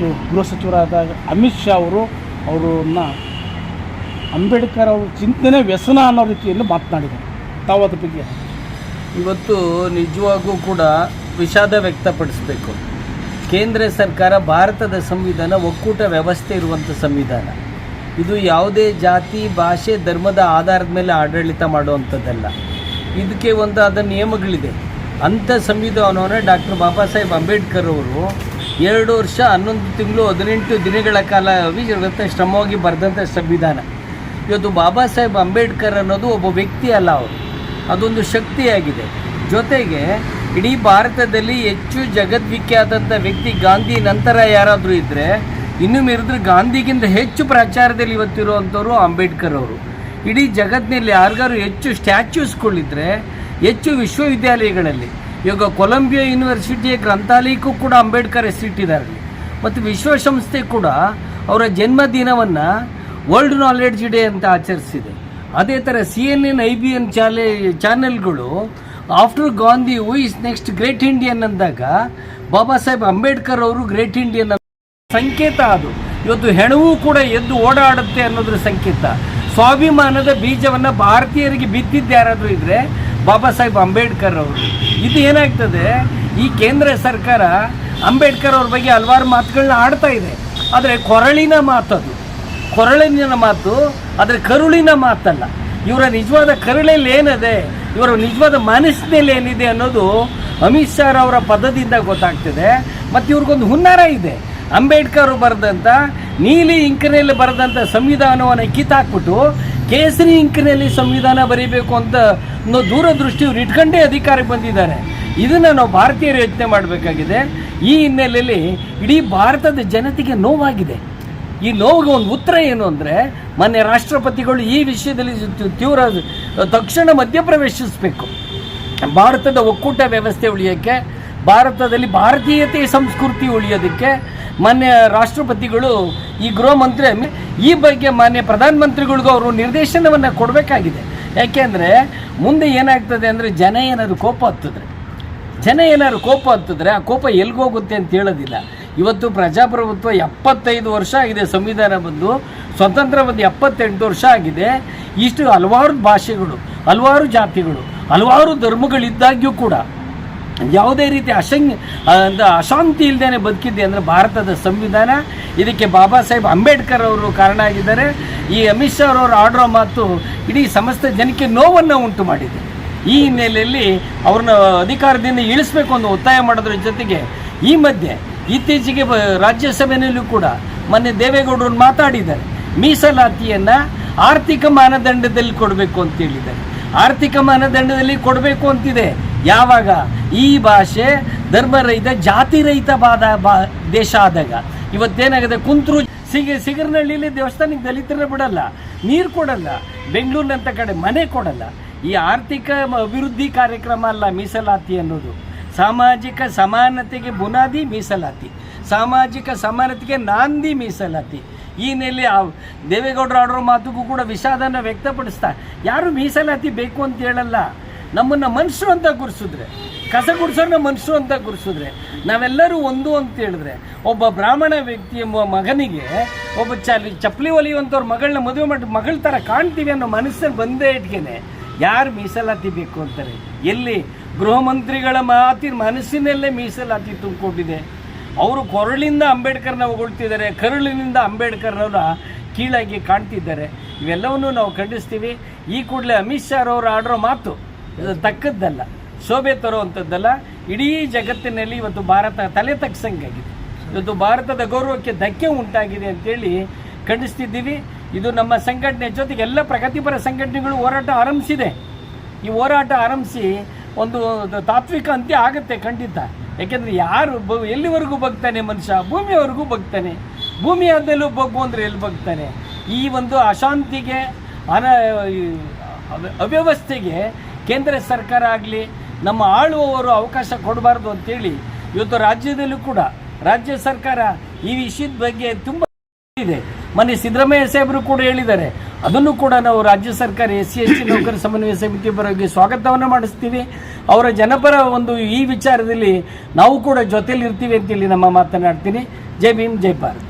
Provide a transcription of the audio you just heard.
ಮತ್ತು ಗೃಹ ಸಚಿವರಾದಾಗ ಅಮಿತ್ ಶಾ ಅವರು ಅವರನ್ನು ಅಂಬೇಡ್ಕರ್ ಅವರ ಚಿಂತನೆ ವ್ಯಸನ ಅನ್ನೋ ರೀತಿಯಲ್ಲಿ ಮಾತನಾಡಿದರು ತಾವು ಅದ್ರ ಬಗ್ಗೆ ಇವತ್ತು ನಿಜವಾಗೂ ಕೂಡ ವಿಷಾದ ವ್ಯಕ್ತಪಡಿಸಬೇಕು. ಕೇಂದ್ರ ಸರ್ಕಾರ, ಭಾರತದ ಸಂವಿಧಾನ ಒಕ್ಕೂಟ ವ್ಯವಸ್ಥೆ ಇರುವಂಥ ಸಂವಿಧಾನ. ಇದು ಯಾವುದೇ ಜಾತಿ, ಭಾಷೆ, ಧರ್ಮದ ಆಧಾರದ ಮೇಲೆ ಆಡಳಿತ ಮಾಡುವಂಥದ್ದಲ್ಲ. ಇದಕ್ಕೆ ಒಂದು ಅದ ನಿಯಮಗಳಿದೆ. ಅಂಥ ಸಂವಿಧಾನವನ್ನು ಡಾಕ್ಟರ್ ಬಾಬಾ ಸಾಹೇಬ್ ಅಂಬೇಡ್ಕರ್ ಅವರು ಎರಡು ವರ್ಷ ಹನ್ನೊಂದು ತಿಂಗಳು ಹದಿನೆಂಟು ದಿನಗಳ ಕಾಲ ವಿಜಯಂತ ಶ್ರಮವಾಗಿ ಬರೆದಂಥ ಸಂವಿಧಾನ. ಇವತ್ತು ಬಾಬಾ ಸಾಹೇಬ್ ಅಂಬೇಡ್ಕರ್ ಅನ್ನೋದು ಒಬ್ಬ ವ್ಯಕ್ತಿ ಅಲ್ಲ ಅವರು. ಅದೊಂದು ಶಕ್ತಿಯಾಗಿದೆ. ಜೊತೆಗೆ ಇಡೀ ಭಾರತದಲ್ಲಿ ಹೆಚ್ಚು ಜಗದ್ವಿಖ್ಯಾತಂಥ ವ್ಯಕ್ತಿ ಗಾಂಧಿ ನಂತರ ಯಾರಾದರೂ ಇದ್ದರೆ ಇನ್ನು ಮೀರಿದ್ರೆ ಗಾಂಧಿಗಿಂತ ಹೆಚ್ಚು ಪ್ರಚಾರದಲ್ಲಿ ಇವತ್ತಿರುವಂಥವ್ರು ಅಂಬೇಡ್ಕರ್ ಅವರು. ಇಡೀ ಜಗತ್ತಿನಲ್ಲಿ ಯಾರಿಗಾರು ಹೆಚ್ಚು ಸ್ಟ್ಯಾಚ್ಯೂಸ್ಗಳಿದ್ರೆ ಹೆಚ್ಚು ವಿಶ್ವವಿದ್ಯಾಲಯಗಳಲ್ಲಿ ಇವಾಗ ಕೊಲಂಬಿಯಾ ಯೂನಿವರ್ಸಿಟಿಯ ಗ್ರಂಥಾಲಯಕ್ಕೂ ಕೂಡ ಅಂಬೇಡ್ಕರ್ ಹೆಸರಿಟ್ಟಿದ್ದಾರೆ ಮತ್ತು ವಿಶ್ವಸಂಸ್ಥೆ ಕೂಡ ಅವರ ಜನ್ಮದಿನವನ್ನು ವರ್ಲ್ಡ್ ನಾಲೆಡ್ಜ್ ಡೇ ಅಂತ ಆಚರಿಸಿದೆ. ಅದೇ ಥರ C N N I B N ಚಾಲೆ, ಚಾನೆಲ್ಗಳು after Gandhi who is next great Indian ಅಂದಾಗ ಬಾಬಾ ಸಾಹೇಬ್ ಅಂಬೇಡ್ಕರ್ ಅವರು ಗ್ರೇಟ್ ಇಂಡಿಯನ್ ಸಂಕೇತ ಅದು. ಇವತ್ತು ಹೆಣವು ಕೂಡ ಎದ್ದು ಓಡಾಡುತ್ತೆ ಅನ್ನೋದ್ರ ಸಂಕೇತ. ಸ್ವಾಭಿಮಾನದ ಬೀಜವನ್ನು ಭಾರತೀಯರಿಗೆ ಬಿತ್ತಿದ್ದು ಯಾರಾದರೂ ಇದ್ರೆ ಬಾಬಾ ಸಾಹೇಬ್ ಅಂಬೇಡ್ಕರ್ ಅವರು. ಇದು ಏನಾಗ್ತದೆ, ಈ ಕೇಂದ್ರ ಸರ್ಕಾರ ಅಂಬೇಡ್ಕರ್ ಅವ್ರ ಬಗ್ಗೆ ಹಲವಾರು ಮಾತುಗಳನ್ನ ಆಡ್ತಾ ಇದೆ. ಆದರೆ ಕೊರಳಿನ ಮಾತದು. ಕೊರಳಿನ ಮಾತು, ಆದರೆ ಕರುಳಿನ ಮಾತಲ್ಲ. ಇವರ ನಿಜವಾದ ಕರುಳಲ್ಲಿ ಏನಿದೆ, ಇವರ ನಿಜವಾದ ಮನಸ್ಸಿನಲ್ಲಿ ಏನಿದೆ ಅನ್ನೋದು ಅಮಿತ್ ಶಾ ಅವರ ಪದದಿಂದ ಗೊತ್ತಾಗ್ತದೆ. ಮತ್ತು ಇವ್ರಿಗೊಂದು ಹುನ್ನಾರ ಇದೆ. ಅಂಬೇಡ್ಕರ್ ಬರೆದಂಥ ನೀಲಿ ಇಂಕಿನಲ್ಲಿ ಬರೆದಂಥ ಸಂವಿಧಾನವನ್ನು ಕಿತ್ತಾಕ್ಬಿಟ್ಟು ಕೇಸರಿ ಇಂಕಿನಲ್ಲಿ ಸಂವಿಧಾನ ಬರೀಬೇಕು ಅಂತ ಅನ್ನೋ ದೂರದೃಷ್ಟಿ ಇವ್ರು ಇಟ್ಕೊಂಡೇ ಅಧಿಕಾರಕ್ಕೆ ಬಂದಿದ್ದಾರೆ. ಇದನ್ನು ನಾವು ಭಾರತೀಯರು ಯೋಚನೆ ಮಾಡಬೇಕಾಗಿದೆ. ಈ ಹಿನ್ನೆಲೆಯಲ್ಲಿ ಇಡೀ ಭಾರತದ ಜನತೆಗೆ ನೋವಾಗಿದೆ. ಈ ನೋವಿಗೆ ಒಂದು ಉತ್ತರ ಏನು ಅಂದರೆ ಮೊನ್ನೆ ರಾಷ್ಟ್ರಪತಿಗಳು ಈ ವಿಷಯದಲ್ಲಿ ತೀವ್ರ ತಕ್ಷಣ ಮಧ್ಯಪ್ರವೇಶಿಸಬೇಕು. ಭಾರತದ ಒಕ್ಕೂಟ ವ್ಯವಸ್ಥೆ ಉಳಿಯೋಕ್ಕೆ, ಭಾರತದಲ್ಲಿ ಭಾರತೀಯತೆ ಸಂಸ್ಕೃತಿ ಉಳಿಯೋದಕ್ಕೆ ಮಾನ್ಯ ರಾಷ್ಟ್ರಪತಿಗಳು, ಈ ಗೃಹ ಮಂತ್ರಿ, ಈ ಬಗ್ಗೆ ಮಾನ್ಯ ಪ್ರಧಾನಮಂತ್ರಿಗಳಿಗೂ ಅವರು ನಿರ್ದೇಶನವನ್ನು ಕೊಡಬೇಕಾಗಿದೆ. ಯಾಕೆಂದರೆ ಮುಂದೆ ಏನಾಗ್ತದೆ ಅಂದರೆ ಜನ ಏನಾದ್ರು ಕೋಪ ಹತ್ತಿದ್ರೆ. ಜನ ಏನಾದ್ರು ಕೋಪ ಹತ್ತಿದ್ರೆ, ಆ ಕೋಪ ಎಲ್ಗೋಗುತ್ತೆ ಅಂತ ಹೇಳೋದಿಲ್ಲ. ಇವತ್ತು ಪ್ರಜಾಪ್ರಭುತ್ವ ಎಪ್ಪತ್ತೈದು ವರ್ಷ ಆಗಿದೆ, ಸಂವಿಧಾನ ಬಂದು. ಸ್ವತಂತ್ರ ಬಂದು ಎಪ್ಪತ್ತೆಂಟು ವರ್ಷ ಆಗಿದೆ. ಇಷ್ಟು ಹಲವಾರು ಭಾಷೆಗಳು, ಹಲವಾರು ಜಾತಿಗಳು, ಹಲವಾರು ಧರ್ಮಗಳಿದ್ದಾಗ್ಯೂ ಕೂಡ ಯಾವುದೇ ರೀತಿ ಅಶಂಗ್ ಅಶಾಂತಿ ಇಲ್ಲದೇ ಬದುಕಿದ್ದೆ ಅಂದರೆ ಭಾರತದ ಸಂವಿಧಾನ. ಇದಕ್ಕೆ ಬಾಬಾ ಸಾಹೇಬ್ ಅಂಬೇಡ್ಕರ್ ಅವರು ಕಾರಣ ಆಗಿದ್ದಾರೆ. ಈ ಅಮಿತ್ ಶಾ ಅವರವರು ಆಡೋ ಮಾತು ಇಡೀ ಸಮಸ್ತ ಜನಕ್ಕೆ ನೋವನ್ನು ಉಂಟು ಮಾಡಿದೆ. ಈ ಹಿನ್ನೆಲೆಯಲ್ಲಿ ಅವ್ರನ್ನ ಅಧಿಕಾರದಿಂದ ಇಳಿಸ್ಬೇಕು ಅಂತ ಒತ್ತಾಯ ಮಾಡೋದ್ರ ಜೊತೆಗೆ ಈ ಮಧ್ಯೆ ಇತ್ತೀಚೆಗೆ ರಾಜ್ಯಸಭೆಯಲ್ಲೂ ಕೂಡ ಮೊನ್ನೆ ದೇವೇಗೌಡರು ಮಾತಾಡಿದ್ದಾರೆ. ಮೀಸಲಾತಿಯನ್ನು ಆರ್ಥಿಕ ಮಾನದಂಡದಲ್ಲಿ ಕೊಡಬೇಕು ಅಂತ ಹೇಳಿದ್ದಾರೆ. ಆರ್ಥಿಕ ಮಾನದಂಡದಲ್ಲಿ ಕೊಡಬೇಕು ಅಂತಿದೆ. ಯಾವಾಗ? ಈ ಭಾಷೆ ಧರ್ಮರಹಿತ ಜಾತಿ ರಹಿತ ಬಾದ, ಬಾ, ದೇಶ ಆದಾಗ. ಇವತ್ತೇನಾಗಿದೆ ಕುಂತರು ಸಿಗ ಸಿಗರ್ನಹಳ್ಳಿಲಿ ದೇವಸ್ಥಾನಕ್ಕೆ ದಲಿತರೇ ಬಿಡಲ್ಲ, ನೀರು ಕೊಡಲ್ಲ ಬೆಂಗಳೂರಿನಂಥ ಕಡೆ ಮನೆ ಕೊಡಲ್ಲ. ಈ ಆರ್ಥಿಕ ಅಭಿವೃದ್ಧಿ ಕಾರ್ಯಕ್ರಮ ಅಲ್ಲ ಮೀಸಲಾತಿ ಅನ್ನೋದು. ಸಾಮಾಜಿಕ ಸಮಾನತೆಗೆ ಬುನಾದಿ ಮೀಸಲಾತಿ. ಸಾಮಾಜಿಕ ಸಮಾನತೆಗೆ ನಾಂದಿ ಮೀಸಲಾತಿ. ಈ ನೆಲೆ ದೇವೇಗೌಡರು ಆಡೋ ಮಾತುಗೂ ಕೂಡ ವಿಷಾದನ ವ್ಯಕ್ತಪಡಿಸ್ತಾ, ಯಾರು ಮೀಸಲಾತಿ ಬೇಕು ಅಂತ ಹೇಳಲ್ಲ. ನಮ್ಮನ್ನು ಮನುಷ್ಯರು ಅಂತ ಗುರ್ಸಿದ್ರೆ, ಕಸ ಗುಡ್ಸೋನ್ನ ಮನುಷ್ಯರು ಅಂತ ಗುರ್ಸಿದ್ರೆ, ನಾವೆಲ್ಲರೂ ಒಂದು ಅಂತ ಹೇಳಿದ್ರೆ, ಒಬ್ಬ ಬ್ರಾಹ್ಮಣ ವ್ಯಕ್ತಿ ಎಂಬ ಮಗನಿಗೆ, ಒಬ್ಬ ಚಲಿ, ಚಪ್ಪಲಿ ಒಲಿಯುವಂಥವ್ರ ಮಗಳನ್ನ ಮದುವೆ ಮಾಡಿ, ಮಗಳ ಥರ ಕಾಣ್ತೀವಿ ಅನ್ನೋ ಮನಸ್ಸಲ್ಲಿ ಬಂದೇ ಇಟ್ಕೇನೆ ಯಾರು ಮೀಸಲಾತಿ ಬೇಕು ಅಂತಾರೆ? ಎಲ್ಲಿ? ಗೃಹ ಮಂತ್ರಿಗಳ ಮಾತಿನ ಮನಸ್ಸಿನಲ್ಲೇ ಮೀಸಲಾತಿ ತುಂಬಿಕೊಂಡಿದೆ. ಅವರು ಕೊರಳಿಂದ ಅಂಬೇಡ್ಕರ್ನ ಹೊಗಳ್ತಿದ್ದಾರೆ, ಕರುಳಿನಿಂದ ಅಂಬೇಡ್ಕರ್ನವರ ಕೀಳಾಗಿ ಕಾಣ್ತಿದ್ದಾರೆ. ಇವೆಲ್ಲವನ್ನೂ ನಾವು ಖಂಡಿಸ್ತೀವಿ. ಈ ಕೂಡಲೇ ಅಮಿತ್ ಶಾ ಅವರು ಆಡೋ ಮಾತು. ಇದು ತಕ್ಕದ್ದಲ್ಲ. ಶೋಭೆ ತರುವಂಥದ್ದಲ್ಲ. ಇಡೀ ಜಗತ್ತಿನಲ್ಲಿ ಇವತ್ತು ಭಾರತ ತಲೆ ತಗ್ಸಂಗಾಗಿದೆ. ಇವತ್ತು ಭಾರತದ ಗೌರವಕ್ಕೆ ಧಕ್ಕೆ ಉಂಟಾಗಿದೆ ಅಂತೇಳಿ ಖಂಡಿಸ್ತಿದ್ದೀವಿ. ಇದು ನಮ್ಮ ಸಂಘಟನೆ ಜೊತೆಗೆ ಎಲ್ಲ ಪ್ರಗತಿಪರ ಸಂಘಟನೆಗಳು ಹೋರಾಟ ಆರಂಭಿಸಿದೆ. ಈ ಹೋರಾಟ ಆರಂಭಿಸಿ ಒಂದು ತಾತ್ವಿಕ ಅಂತ್ಯ ಆಗುತ್ತೆ ಖಂಡಿತ. ಯಾಕೆಂದರೆ ಯಾರು ಬ ಎಲ್ಲಿವರೆಗೂ ಬಗ್ತಾನೆ ಮನುಷ್ಯ? ಭೂಮಿಯವರೆಗೂ ಬಗ್ತಾನೆ. ಭೂಮಿ ಆದಮೇಲೂ ಬಗ್ಗು ಅಂದರೆ ಎಲ್ಲಿ ಬಗ್ತಾನೆ? ಈ ಒಂದು ಅಶಾಂತಿಗೆ, ಅನ ಅವ್ಯವಸ್ಥೆಗೆ ಕೇಂದ್ರ ಸರ್ಕಾರ ಆಗಲಿ, ನಮ್ಮ ಆಳುವವರು ಅವಕಾಶ ಕೊಡಬಾರ್ದು ಅಂತೇಳಿ ಇವತ್ತು ರಾಜ್ಯದಲ್ಲೂ ಕೂಡ ರಾಜ್ಯ ಸರ್ಕಾರ ಈ ವಿಷಯದ ಬಗ್ಗೆ ತುಂಬ ಇದೆ. ಮೊನ್ನೆ ಸಿದ್ದರಾಮಯ್ಯ ಸಾಹೇಬರು ಕೂಡ ಹೇಳಿದ್ದಾರೆ. ಅದನ್ನು ಕೂಡ ನಾವು ರಾಜ್ಯ ಸರ್ಕಾರ ಎಸ್ ಸಿ ಎಸ್ ಟಿ ನೌಕರ ಸಮನ್ವಯ ಸಮಿತಿ ಪರವಾಗಿ ಸ್ವಾಗತವನ್ನು ಮಾಡಿಸ್ತೀವಿ. ಅವರ ಜನಪರ ಒಂದು ಈ ವಿಚಾರದಲ್ಲಿ ನಾವು ಕೂಡ ಜೊತೆಯಲ್ಲಿರ್ತೀವಿ ಅಂತೇಳಿ ನಮ್ಮ ಮಾತನಾಡ್ತೀನಿ. ಜೈ ಭೀಮ್, ಜೈ ಭಾರತ್.